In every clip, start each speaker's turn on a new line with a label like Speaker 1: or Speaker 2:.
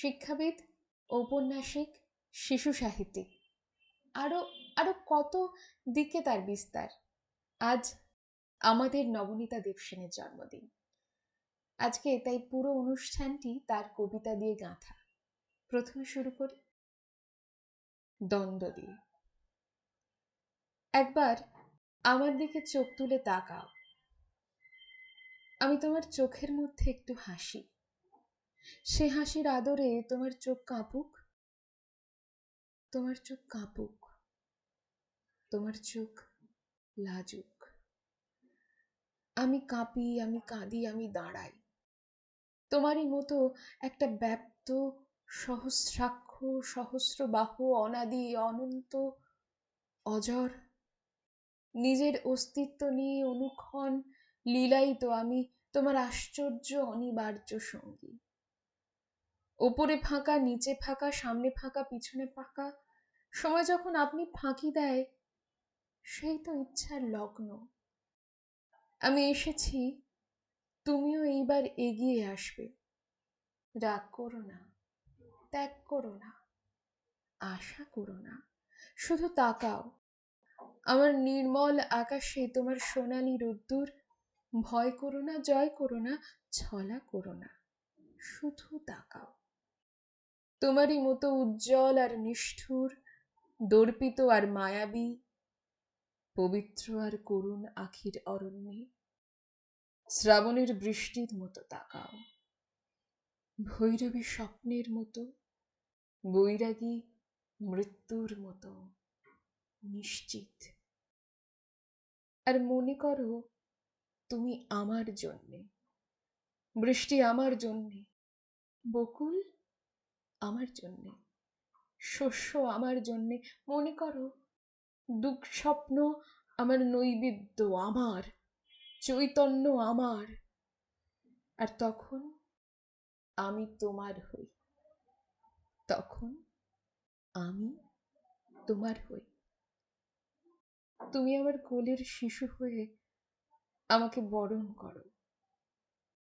Speaker 1: শিক্ষাবিদ, ঔপন্যাসিক, শিশু সাহিত্যিক। আরও আরও কত দিকে তার বিস্তার। আজ আমাদের নবনীতা দেবসেনের জন্মদিন। আজকে তাই পুরো অনুষ্ঠানটি তার কবিতা দিয়ে গাঁথা। প্রথমে শুরু করি। দ্বন্দ্ব দিয়ে। একবার আমার দিকে চোখ তুলে তাকাও। আমি তোমার চোখের মধ্যে একটু হাসি। সে হাসির আদরে তোমার চোখ কাঁপুক, তোমার চোখ কাঁপুক, তোমার চোখ লাজুক। আমি কাঁপি, আমি কাঁদি, আমি দাঁড়াই। তোমারই মতো একটা ব্যাপ্ত, সহস্রাক্ষ সহস্র বাহু অনাদি, অনন্ত অজর নিজের অস্তিত্ব নিয়ে অনুক্ষণ লীলাই তো আমি তোমার আশ্চর্য, অনিবার্য সঙ্গী। ওপরে ফাঁকা, নিচে ফাঁকা, সামনে ফাঁকা, পিছনে ফাঁকা, সময় যখন আপনি ফাঁকি দেয়, সেই তো ইচ্ছার লগ্ন। আমি এসেছি, তুমিও এইবার এগিয়ে আসবে। রাগ করো না, ত্যাগ করো না, আশা করো না, শুধু তাকাও। আমার নির্মল আকাশে তোমার সোনালি রোদ্দুর, ভয় করো না, জয় করো না, ছলা করো না, শুধু তাকাও। তোমারই মতো উজ্জ্বল আর নিষ্ঠুর, দর্পিত আর মায়াবী, পবিত্র আর করুণ আখির অরণ্যে শ্রাবণের বৃষ্টির মতো তাকাও, ভৈরবী স্বপ্নের মতো, বৈরাগী মৃত্যুর মতো নিশ্চিত। আর মনে করো, তুমি আমার জন্যে, বৃষ্টি আমার জন্যে, বকুল আমার জন্যে। শস্য আমার জন্যে। মনে করো, দুঃখ স্বপ্ন আমার নৈবেদ্য আমার, চৈতন্য আমার। আর তখন আমি তোমার হই। তখন আমি তোমার হই। তুমি আমার কোলের শিশু হয়ে আমাকে বরণ করো।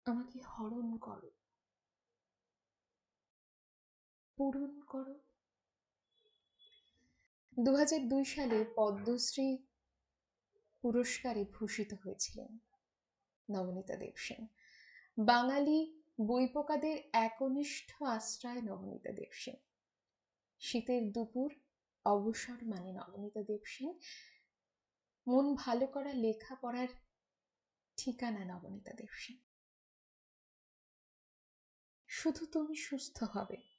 Speaker 1: আমাকে হরণ করো। পূরণ করো। দু সালে পদ্মশ্রী পুরস্কারে ভূষিত হয়েছিলেন নবনীতা দেবসেন বাঙালি বইপোকাদের একনিষ্ঠ আশ্রয় নবনীতা দেবসেন শীতের দুপুর, অবসর মানে নবনীতা দেবসেন মন ভালো করা, লেখা পড়ার ঠিকানা নবনীতা দেবসেন শুধু তুমি সুস্থ হবে।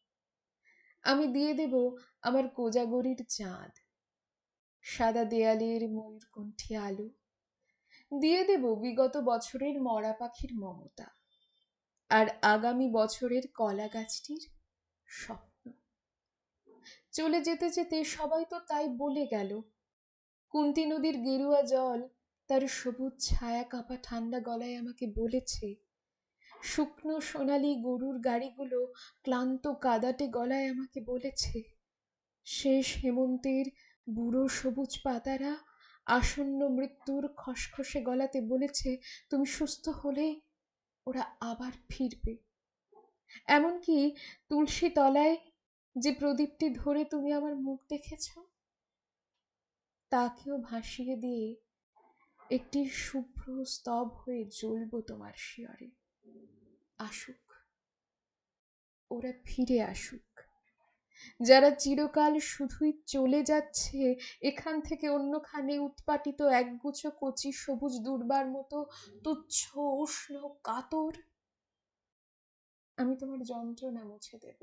Speaker 1: আমি দিয়ে দেব আমার কোজাগরির চাঁদ। সাদা দেয়ালের ময়ূরকণ্ঠী আলো। দিয়ে দেব বিগত বছরের মরা পাখির মমতা। আর আগামী বছরের কলা গাছটির স্বপ্ন। চলে যেতে যেতে সবাই তো তাই বলে গেল, কুন্তি নদীর গেরুয়া জল তার সবুজ ছায়া কাঁপা ঠান্ডা গলায় আমাকে বলেছে শুকনো সোনালি গরুর গাড়িগুলো ক্লান্ত কাদাটে গলায় আমাকে বলেছে, শেষ হেমন্তের বুড়ো সবুজ পাতারা আসন্ন মৃত্যুর খসখসে গলাতে বলেছে, তুমি সুস্থ হলে ওরা আবার ফিরবে। এমনকি তুলসী তলায় যে প্রদীপটি ধরে তুমি আমার মুখ দেখেছ, তাকেও ভাসিয়ে দিয়ে একটি শুভ্র স্তব হয়ে জ্বলব তোমার শিয়রে। আসুক, ওরা ফিরে আসুক। যারা চিরকাল শুধুই চলে যাচ্ছে, এখান থেকে অন্যখানে উৎপাটিত একগুচ্ছ কচি সবুজ দুর্বার মতো তুচ্ছ, উষ্ণ কাতর। আমি তোমার যন্ত্রণা মুছে দেব।